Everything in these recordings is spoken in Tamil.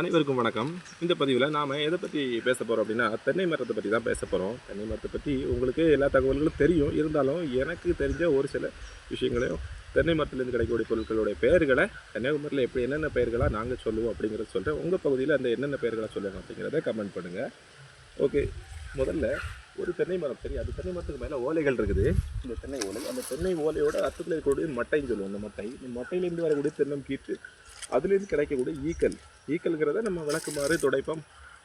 அனைவருக்கும் வணக்கம். இந்த பதிவில் நாம் எதை பற்றி பேச போகிறோம் அப்படின்னா தென்னை மரத்தை பற்றி தான் பேச போகிறோம் தென்னை மரத்தை பற்றி உங்களுக்கு எல்லா தகவல்களும் தெரியும். இருந்தாலும் எனக்கு தெரிஞ்ச ஒரு சில விஷயங்களையும் தென்னை மரத்துலேருந்து கிடைக்கக்கூடிய பொருட்களுடைய பெயர்களை கன்னியாகுமரியில் எப்படி என்னென்ன பெயர்களாக நாங்கள் சொல்லுவோம் அப்படிங்கிறத சொல்கிறேன் உங்கள் பகுதியில் அந்த என்னென்ன பெயர்களாக சொல்லுவாங்க அப்படிங்கிறத கமெண்ட் பண்ணுங்கள் ஓகே முதல்ல ஒரு தென்னை மரம் சரி அது தென்னை மரத்துக்கு மேலே ஓலைகள் இருக்குது. இந்த தென்னை ஓலை அந்த தென்னை ஓலையோட அர்த்தத்தில் இருக்கக்கூடிய மட்டைன்னு சொல்லுவோம் அந்த மட்டை. இந்த மட்டையிலேருந்து வரக்கூடிய தென்னம் கீற்று அதுலேருந்து கிடைக்கக்கூடிய ஈக்கல் ஈக்கல்ங்கிறத நம்ம விளக்குமாறு துடைப்பம்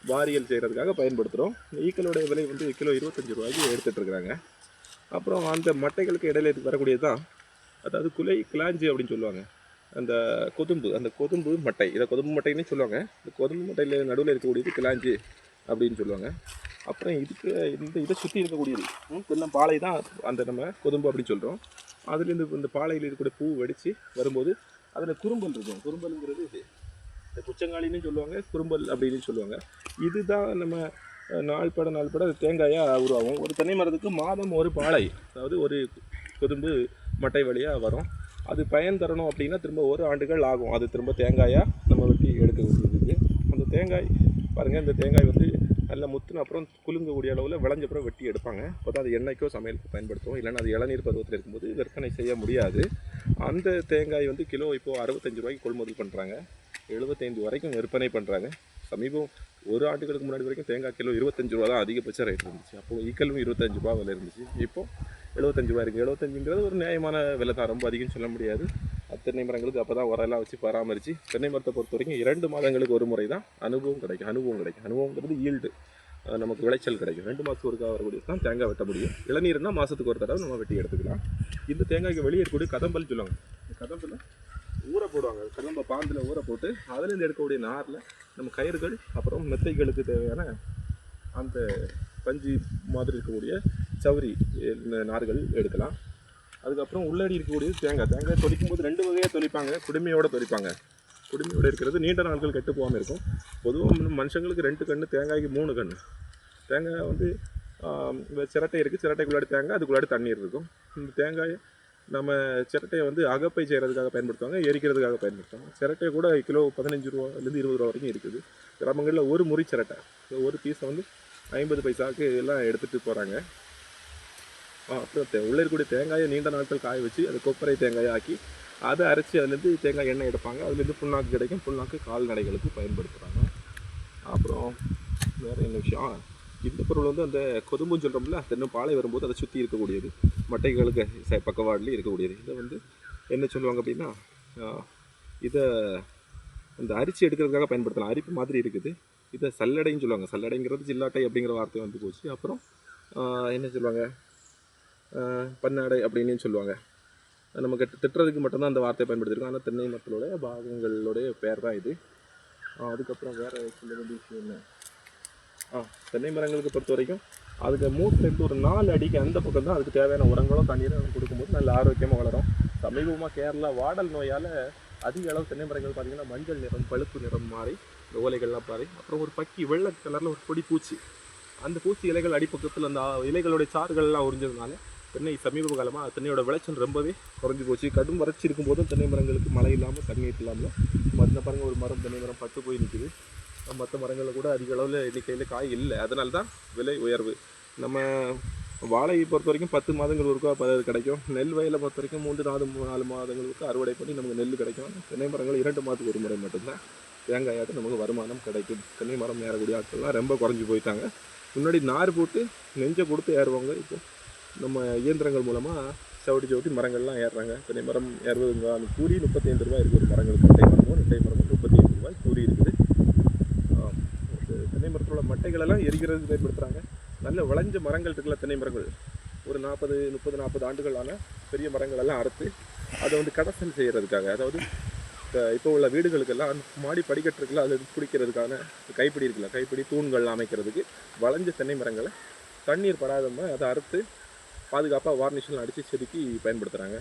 வாரியல் செய்கிறதுக்காக பயன்படுத்துகிறோம் ஈக்கலோடைய விலை வந்து கிலோ இருபத்தஞ்சி ரூபாய்க்கு எடுத்துகிட்டு இருக்கிறாங்க அப்புறம் அந்த மட்டைகளுக்கு இடையில வரக்கூடியது தான் அதாவது குலை கிளாஞ்சி அப்படின்னு சொல்லுவாங்க. அந்த கொதும்பு அந்த கொதும்பு மட்டை. இதை கொதும்பு மட்டைன்னு சொல்லுவாங்க. இந்த கொதும்பு மட்டையில் நடுவில் இருக்கக்கூடியது கிளாஞ்சி அப்படின்னு சொல்லுவாங்க. அப்புறம் இதுக்கு இந்த இதை சுற்றி இருக்கக்கூடியது ம், பாலை தான் அந்த நம்ம கொதும்பு அப்படின்னு சொல்கிறோம் அதுலேருந்து இந்த பாலையில் இருக்கக்கூடிய பூ வெடித்து வரும்போது அதில் குறும்பல் இருக்கும். குறும்பலுங்கிறது இது. இந்த குச்சங்காலின்னு சொல்லுவாங்க குறும்பல் அப்படின்னு சொல்லுவாங்க. இதுதான் நம்ம நாள் பட நாள் பட தேங்காயாக உருவாகும். ஒரு தென்னை மரத்துக்கு மாதம் ஒரு பாலை அதாவது ஒரு கொதும்பு மட்டை வழியாக வரும். அது பயன் தரணும் அப்படின்னா திரும்ப ஒரு ஆண்டுகள் ஆகும். அது திரும்ப தேங்காயாக நம்ம வெட்டி எடுக்க வேண்டியது அந்த தேங்காய் பாருங்கள் இந்த தேங்காய் வந்து நல்ல முத்துன அப்புறம் குலுங்கக்கூடிய அளவில் விளைஞ்ச அப்புறம் வெட்டி எடுப்பாங்க. அப்போ தான் அது எண்ணெய்க்கோ சமையலுக்கு பயன்படுத்துவோம். இல்லைன்னா அது இளநீர் பருவத்தில் இருக்கும்போது விற்பனை செய்ய முடியாது. அந்த தேங்காய் வந்து கிலோ இப்போது அறுபத்தஞ்சு ரூபாய்க்கு கொள்முதல் பண்ணுறாங்க எழுபத்தைந்து வரைக்கும் விற்பனை பண்ணுறாங்க சமீபம் ஒரு ஆண்டுகளுக்கு முன்னாடி வரைக்கும் தேங்காய் கிலோ இருபத்தஞ்சு ரூபா தான் அதிகபட்ச ரேட் இருந்துச்சு. அப்போது ஈக்கலும் இருபத்தஞ்சு ரூபா விலை இருந்துச்சு. இப்போது எழுபத்தஞ்சு ரூபா இருக்குது எழுபத்தஞ்சுங்கிறது ஒரு நியாயமான விலை தான். ரொம்ப அதிகம்னு சொல்ல முடியாது. தென்னை மரங்களுக்கு அப்போ தான் உரையெல்லாம் வச்சு பராமரித்து தென்னை மரத்தை பொறுத்த வரைக்கும் இரண்டு மாதங்களுக்கு ஒரு முறை தான் அனுபவம் கிடைக்கும். அனுபவம் கிடைக்கும். அனுபவங்கிறது ஈல்டு. நமக்கு விளைச்சல் கிடைக்கும். ரெண்டு மாதத்துக்கு ஒருக்கா வரக்கூடிய தான் தேங்காய் வெட்ட முடியும். இளநீர்னா மாதத்துக்கு ஒரு தடவை நம்ம வெட்டி எடுத்துக்கலாம். இந்த தேங்காய்க்கு வெளியே இருக்கக்கூடிய கதம்பல் சொல்லுவாங்க. இந்த கதம்பல் ஊற போடுவாங்க. கதம்ப பாந்தில் ஊற போட்டு அதிலிருந்து எடுக்கக்கூடிய நாரில் நம்ம கயிறுகள் அப்புறம் மெத்தைகளுக்கு தேவையான அந்த பஞ்சு மாதிரி இருக்கக்கூடிய சவுரி நார்கள் எடுக்கலாம். அதுக்கப்புறம் உள்ளடி இருக்கக்கூடிய தேங்காய். தேங்காய் தொலிக்கும் போது ரெண்டு வகையாக தொலிப்பாங்க குடுமையோட தொலிப்பாங்க குடுமையோட இருக்கிறது நீண்ட நாட்கள் கெட்டு போகாமல் இருக்கும். பொதுவாக மனுஷங்களுக்கு ரெண்டு கன்று தேங்காய்க்கு மூணு கன்று தேங்காய் வந்து சிரட்டை இருக்குது சிரட்டைக்குள்ளாடி தேங்காய் அதுக்குள்ளாடி தண்ணீர் இருக்கும். இந்த தேங்காயை நம்ம சிரட்டையை வந்து அகப்பை செய்கிறதுக்காக பயன்படுத்துவாங்க எரிக்கிறதுக்காக பயன்படுத்துவாங்க. சிரட்டை கூட கிலோ பதினஞ்சு ரூபாலேருந்து இருபது ரூபா வரைக்கும் இருக்குது. கிராமங்களில் ஒரு முறி சிரட்டை. ஒரு பீஸை வந்து ஐம்பது பைசாவுக்கு எல்லாம் எடுத்துகிட்டு போகிறாங்க அப்புறம் தே- உள்ள இருக்கக்கூடிய தேங்காயை நீண்ட நாட்கள் காய வச்சு அது கொப்பரை தேங்காயை ஆக்கி அதை அரைச்சி அதுலேருந்து தேங்காய் எண்ணெய் எடுப்பாங்க. அதுலேருந்து புண்ணாக்கு கிடைக்கும். புண்ணாக்கு கால்நடைகளுக்கு பயன்படுத்துகிறாங்க அப்புறம் வேறு என்ன விஷயம்? இந்த பொருள் வந்து அந்த கொதும்புன்னு சொல்கிறோம்ல இன்னும் பாலை வரும்போது அதை சுற்றி இருக்கக்கூடியது. மட்டைகளுக்கு ச- இருக்கக்கூடியது. இதை வந்து என்ன சொல்லுவாங்க அப்படின்னா இதை இந்த அரிசி எடுக்கிறதுக்காக பயன்படுத்தலாம். அரிப்பு மாதிரி இருக்குது. இதை சல்லடைன்னு சொல்லுவாங்க. சல்லடைங்கிறது ஜில்லாட்டை அப்படிங்கிற வார்த்தை வந்து போச்சு. அப்புறம் என்ன சொல்லுவாங்க? பன்னாடை அப்படின்னு சொல்லுவாங்க. நமக்கு திட்டுறதுக்கு மட்டும்தான் அந்த வார்த்தையை பயன்படுத்திருக்கோம். ஆனால் தென்னை மக்களோட பாகங்களுடைய பேர் தான் இது அதுக்கப்புறம் வேறு சொல்ல வேண்டிய விஷயம் என்ன? ஆ தென்னை மரங்களுக்கு பொறுத்த வரைக்கும் அதுக்கு மூட்டிலேருந்து ஒரு நாலு அடிக்கு அந்த பக்கம் தான் அதுக்கு தேவையான உரங்களும் தண்ணீரும் கொடுக்கும்போது நல்ல ஆரோக்கியமாக வளரும். சமீபமாக கேரளா வாடல் நோயால் அதிக அளவு தென்னை மரங்கள் பார்த்திங்கன்னா மஞ்சள் நிறம் பழுப்பு நிறம் மாறி இந்த ஓலைகள்லாம் மாறி அப்புறம் ஒரு பக்கி வெள்ளை கலரில் ஒரு பொடி பூச்சி. அந்த பூச்சி இலைகள் அடிப்பக்கத்தில் அந்த இலைகளுடைய சாறுகள்லாம் உறிஞ்சதுனால தென்னை சமீப காலமாக தென்னையோட விளைச்சல் ரொம்பவே குறைஞ்சி போச்சு. கடும் வறட்சி இருக்கும்போதும் தென்னை மரங்களுக்கு மழை இல்லாமல் தண்ணீர் இல்லாமல் மற்ற பாருங்கள் ஒரு மரம் தென்னை மரம் பட்டு போய் நிற்குது மற்ற மரங்களில் கூட அதிக அளவில் எண்ணிக்கையில் காய் இல்லை. அதனால தான் விலை உயர்வு. நம்ம வாழையை பொறுத்த வரைக்கும் பத்து மாதங்கள் ஒருக்கா ப- கிடைக்கும். நெல் வயலை பொறுத்த வரைக்கும் மூன்று நாலு நாலு மாதங்களுக்கு அறுவடை பண்ணி நமக்கு நெல் கிடைக்கும். தென்னை மரங்கள் இரண்டு மாதத்துக்கு ஒரு முறை மட்டும்தான். தேங்காயாட்டு நமக்கு வருமானம் கிடைக்கும். தென்னை மரம் ஏறக்கூடிய ஆட்கள்லாம் ரொம்ப குறைஞ்சி போயிட்டாங்க. முன்னாடி நார் போட்டு நெஞ்சை கொடுத்து ஏறுவாங்க. இப்போ நம்ம இயந்திரங்கள் மூலமாக சவுட்டி சவுட்டி மரங்கள்லாம் ஏறுறாங்க. தென்னை மரம் ஏறுவதுங்க அந்த கூறி முப்பத்தைந்து ரூபாய் இருக்குது ஒரு மரங்களுக்கு நெட்டை மரமும் நெட்டை மரமும் முப்பத்தி ஐந்து ரூபாய் கூறி இருக்குது. தென்னை மரத்தோட மட்டைகளெல்லாம் எரிகிறது பயன்படுத்துகிறாங்க நல்ல விளைஞ்ச மரங்கள் இருக்குல்ல தென்னை மரங்கள். ஒரு நாற்பது முப்பது நாற்பது ஆண்டுகளான பெரிய மரங்களெல்லாம் அறுத்து அதை வந்து கடத்தல் செய்கிறதுக்காக அதாவது இப்போ உள்ள வீடுகளுக்கெல்லாம் மாடி படிக்கட்டு இருக்குல்ல அதை பிடிக்கிறதுக்கான கைப்பிடி இருக்குல்ல கைப்பிடி தூண்கள் அமைக்கிறதுக்கு வளைஞ்ச தென்னை மரங்களை தண்ணீர் படாதம அதை அறுத்து பாதுகாப்பாக வார்னிஷன் அடித்து செதுக்கி பயன்படுத்துகிறாங்க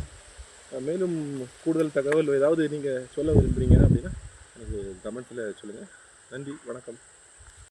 மேலும் கூடுதல் தகவல் ஏதாவது நீங்கள் சொல்ல விரும்புகிறீங்க அப்படின்னா எனக்கு கமெண்ட்ஸில் சொல்லுங்கள் நன்றி வணக்கம்.